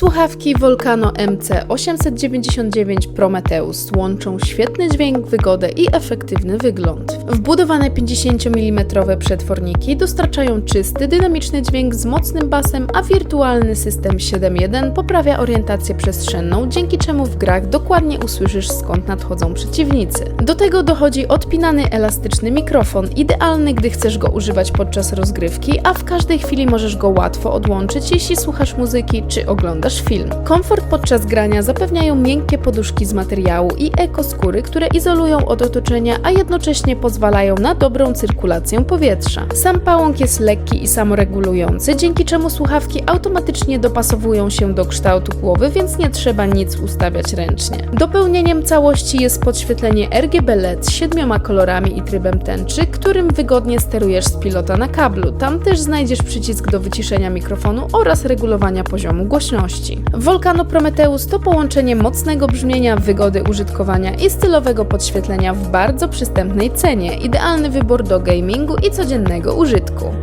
Słuchawki Volcano MC899 Prometheus łączą świetny dźwięk, wygodę i efektywny wygląd. Wbudowane 50 mm przetworniki dostarczają czysty, dynamiczny dźwięk z mocnym basem, a wirtualny system 7.1 poprawia orientację przestrzenną, dzięki czemu w grach dokładnie usłyszysz skąd nadchodzą przeciwnicy. Do tego dochodzi odpinany elastyczny mikrofon, idealny gdy chcesz go używać podczas rozgrywki, a w każdej chwili możesz go łatwo odłączyć, jeśli słuchasz muzyki czy oglądasz film. Komfort podczas grania zapewniają miękkie poduszki z materiału i ekoskóry, które izolują od otoczenia, a jednocześnie pozwalają na dobrą cyrkulację powietrza. Sam pałąk jest lekki i samoregulujący, dzięki czemu słuchawki automatycznie dopasowują się do kształtu głowy, więc nie trzeba nic ustawiać ręcznie. Dopełnieniem całości jest podświetlenie RGB LED z siedmioma kolorami i trybem tęczy, którym wygodnie sterujesz z pilota na kablu. Tam też znajdziesz przycisk do wyciszenia mikrofonu oraz regulowania poziomu głośności. Volcano Prometheus to połączenie mocnego brzmienia, wygody użytkowania i stylowego podświetlenia w bardzo przystępnej cenie. Idealny wybór do gamingu i codziennego użytku.